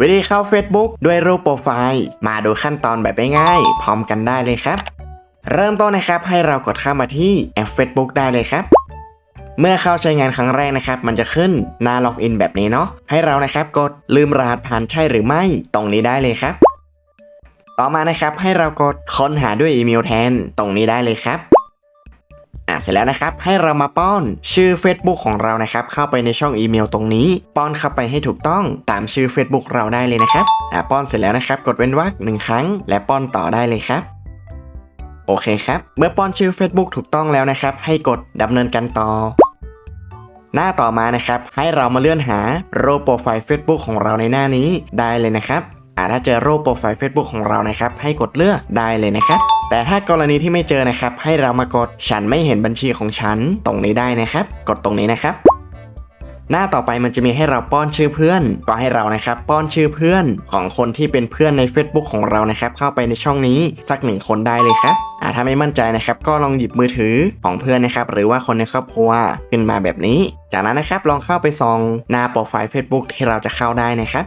วิธีเข้า Facebook ด้วยรูปโปรไฟล์ มาดูขั้นตอนแบบง่ายๆพร้อมกันได้เลยครับ เริ่มต้นนะครับให้เรากดเข้ามาที่แอป Facebook ได้เลยครับ เมื่อเข้าใช้งานครั้งแรกนะครับ มันจะขึ้นหน้าล็อกอินแบบนี้เนาะให้เรานะครับกดลืมรหัสผ่านใช่หรือไม่ตรงนี้ได้เลยครับ ต่อมานะครับให้เรากดค้นหาด้วยอีเมลแทนตรงนี้ได้เลยครับ เสร็จแล้วนะครับ ให้เรามาป้อนชื่อ Facebook ของเรานะครับ เข้าไปในช่องอีเมลตรงนี้ ป้อนเข้าไปให้ถูกต้องตามชื่อ Facebook เราได้เลยนะครับอะป้อนเสร็จแล้วนะครับ กดเว้นวรรคหนึ่งครั้ง และป้อนต่อได้เลยครับโอเคครับ เมื่อป้อนชื่อ Facebook ถูกต้องแล้วนะครับ ให้กดดำเนินการต่อ หน้าต่อมานะครับ ให้เรามาเลื่อนหารูปโปรไฟล์ Facebook ของเราในหน้านี้ได้เลยนะครับอ่าถ้าเจอรูปโปรไฟล์ Facebook ของเรานะครับ ให้กดเลือกได้เลยนะครับแต่ถ้ากรณีที่ไม่เจอนะครับ ให้เรามากดฉันไม่เห็นบัญชีของฉันตรงนี้ได้นะครับ กดตรงนี้นะครับ หน้าต่อไปมันจะมีให้เราป้อนชื่อเพื่อน ก็ให้เรานะครับ ป้อนชื่อเพื่อนของคนที่เป็นเพื่อนใน Facebook ของเรานะครับ เข้าไปในช่องนี้สักหนึ่งคนได้เลยครับอ่าถ้าไม่มั่นใจนะครับ ก็ลองหยิบมือถือของเพื่อนนะครับ หรือว่าคนในครอบครัวขึ้นมาแบบนี้ จากนั้นนะครับลองเข้าไปส่องหน้าโปรไฟล์ Facebook ที่เราจะเข้าได้นะครับ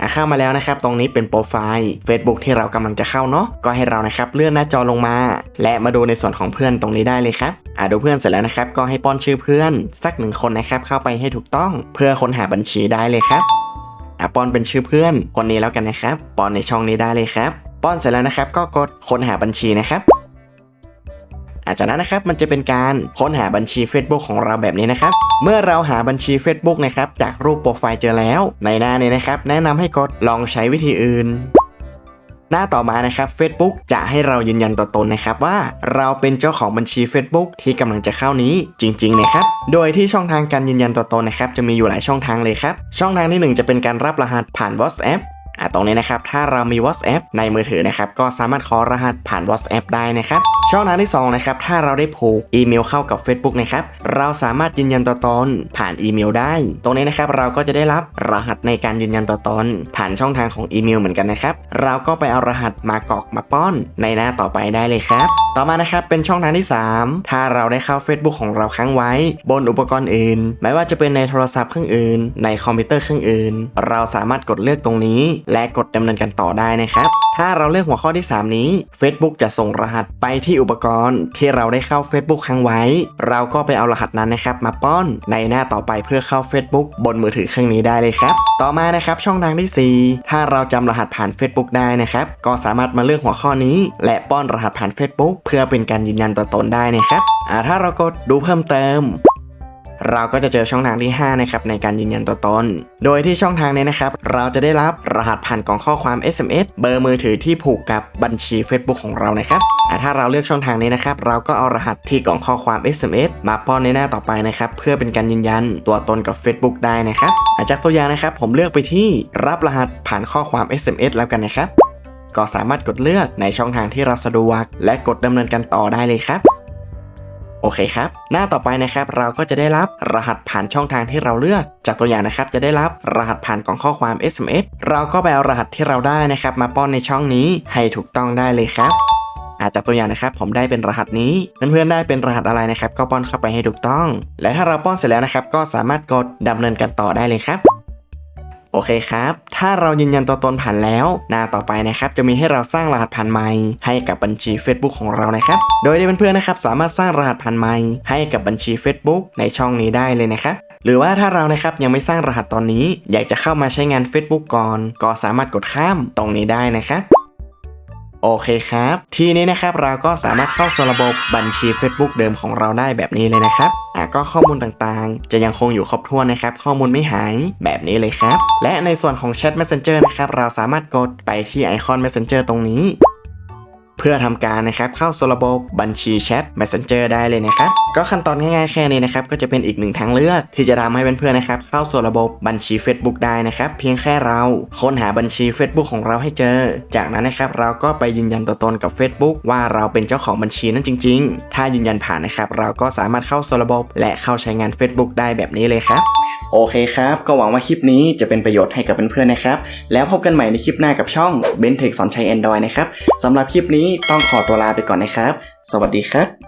อะเข้ามาแล้วนะครับ ตรงนี้เป็นโปรไฟล์ Facebook ที่เรากำลังจะเข้าเนาะก็ให้เรานะครับเลื่อนหน้าจอลงมา และมาดูในส่วนของเพื่อนตรงนี้ได้เลยครับอะดูเพื่อนเสร็จแล้วนะครับ ก็ให้ป้อนชื่อเพื่อนสักหนึ่งคนนะครับเข้าไปให้ถูกต้องเพื่อค้นหาบัญชีได้เลยครับอะป้อนเป็นชื่อเพื่อนคนนี้แล้วกันนะครับป้อนในช่องนี้ได้เลยครับป้อนเสร็จแล้วนะครับ ก็กดค้นหาบัญชีนะครับ อาจากนั้นนะครับมันจะเป็นการค้นหาบัญชี Facebook ของเราแบบนี้นะครับ เมื่อเราหาบัญชี Facebook นะครับจากรูปโปรไฟล์เจอแล้ว ในหน้านี้นะครับ แนะนำให้กดลองใช้วิธีอื่นหน้าต่อมานะครับ Facebook จะให้เรายืนยันตัวตนนะครับว่าเราเป็นเจ้าของบัญชี Facebook ที่กำลังจะเข้านี้จริงๆนะครับ โดยที่ช่องทางการยืนยันตัวตนนะครับจะมีอยู่หลายช่องทางเลยครับ ช่องทางที่หนึ่งจะเป็นการรับรหัสผ่าน WhatsApp อะตรงนี้นะครับถ้าเรามี WhatsApp ในมือถือนะครับก็สามารถขอรหัสผ่าน WhatsApp ได้นะครับช่องทางที่2นะครับถ้าเราได้ผูกอีเมลเข้ากับ Facebook นะครับเราสามารถยืนยันตัวตนผ่านอีเมลได้ ตรงนี้นะครับเราก็จะได้รับรหัสในการยืนยันตัวตนผ่านช่องทางของอีเมลเหมือนกันนะครับเราก็ไปเอารหัสมากรอกมาป้อนในหน้าต่อไปได้เลยครับ ต่อมานะครับเป็นช่องทางที่ 3 ถ้าเราได้เข้า Facebook ของเราค้างไว้ บนอุปกรณ์อื่น ไม่ว่าจะเป็นในโทรศัพท์เครื่องอื่น ในคอมพิวเตอร์เครื่องอื่น เราสามารถกดเลือกตรงนี้และกดดำเนินการต่อได้นะครับ ถ้าเราเลือกหัวข้อที่ 3 นี้ Facebook จะส่งรหัสไปที่อุปกรณ์ที่เราได้เข้า Facebook ค้างไว้ เราก็ไปเอารหัสนั้นนะครับ มาป้อนในหน้าต่อไปเพื่อเข้า Facebook บนมือถือเครื่องนี้ได้เลยครับ ต่อมานะครับช่องทางที่ 4 ถ้าเราจำรหัสผ่าน Facebook ได้นะครับ ก็สามารถมาเลือกหัวข้อนี้ และป้อนรหัสผ่าน Facebook เพื่อเป็นการยืนยันตัวตนได้นะครับถ้าเรากดดูเพิ่มเติม เราก็จะเจอช่องทางที่ 5 นะครับในการยืนยันตัวตน โดยที่ช่องทางนี้นะครับ เราจะได้รับรหัสผ่านกล่องข้อความ SMS เบอร์มือถือที่ผูกกับบัญชี Facebook ของเรานะครับถ้าเราเลือกช่องทางนี้นะครับ เราก็เอารหัสที่กล่องข้อความ SMS มาป้อนในหน้าต่อไปนะครับ เพื่อเป็นการยืนยันตัวตนกับ Facebook ได้นะครับจากตัวอย่างนะครับ ผมเลือกไปที่รับรหัสผ่านข้อความ SMS แล้วกันนะครับ ก็สามารถกดเลือกในช่องทางที่เราสะดวก และกดดำเนินการต่อได้เลยครับ โอเคครับ หน้าต่อไปนะครับเราก็จะได้รับรหัสผ่านช่องทางที่เราเลือก จากตัวอย่างนะครับจะได้รับรหัสผ่านกล่องข้อความ SMS เราก็ไปเอารหัสที่เราได้นะครับ มาป้อนในช่องนี้ให้ถูกต้องได้เลยครับอาจากตัวอย่างนะครับผมได้เป็นรหัสนี้เพื่อนๆได้เป็นรหัสอะไรนะครับ ก็ป้อนเข้าไปให้ถูกต้อง และถ้าเราป้อนเสร็จแล้วนะครับ ก็สามารถกดดำเนินการต่อได้เลยครับ โอเคครับ ถ้าเรายืนยันตัวตนผ่านแล้ว หน้าต่อไปนะครับจะมีให้เราสร้างรหัสผ่านใหม่ ให้กับบัญชี Facebook ของเรานะครับ โดยเพื่อนๆนะครับสามารถสร้างรหัสผ่านใหม่ให้กับบัญชี Facebook ในช่องนี้ได้เลยนะครับหรือว่าถ้าเรานะครับยังไม่สร้างรหัสตอนนี้ อยากจะเข้ามาใช้งาน Facebook ก่อน ก็สามารถกดข้ามตรงนี้ได้นะครับ โอเคครับ ทีนี้นะครับเราก็สามารถเข้าสู่ระบบบัญชี Facebook เดิมของเราได้แบบนี้เลยนะครับอะก็ข้อมูลต่างๆ จะยังคงอยู่ครบถ้วนนะครับ ข้อมูลไม่หายแบบนี้เลยครับ และในส่วนของแชท Messenger นะครับ เราสามารถกดไปที่ไอคอน Messenger ตรงนี้ เพื่อทำการนะครับเข้าสู่ระบบบัญชีแชท Messenger ได้เลยนะครับก็ขั้นตอนง่ายๆแค่นี้นะครับก็จะเป็นอีกหนึ่งทางเลือก ที่จะทำให้เพื่อนๆนะครับเข้าสู่ระบบบัญชี Facebook ได้นะครับเพียงแค่เราค้นหาบัญชี Facebook ของเราให้เจอ จากนั้นนะครับเราก็ไปยืนยันตัวตนกับ Facebook ว่าเราเป็นเจ้าของบัญชีนั้นจริง ๆ ถ้ายืนยันผ่านนะครับเราก็สามารถเข้าสู่ระบบและเข้าใช้งาน Facebook ได้แบบนี้เลยครับโอเคครับ ก็หวังว่าคลิปนี้จะเป็นประโยชน์ให้กับเพื่อนๆนะครับ แล้วพบกันใหม่ในคลิปหน้ากับช่อง b e n t e c h สอนใช้ Android นะครับสำหรับคลิปนี้ต้องขอตัวลาไปก่อนนะครับ สวัสดีครับ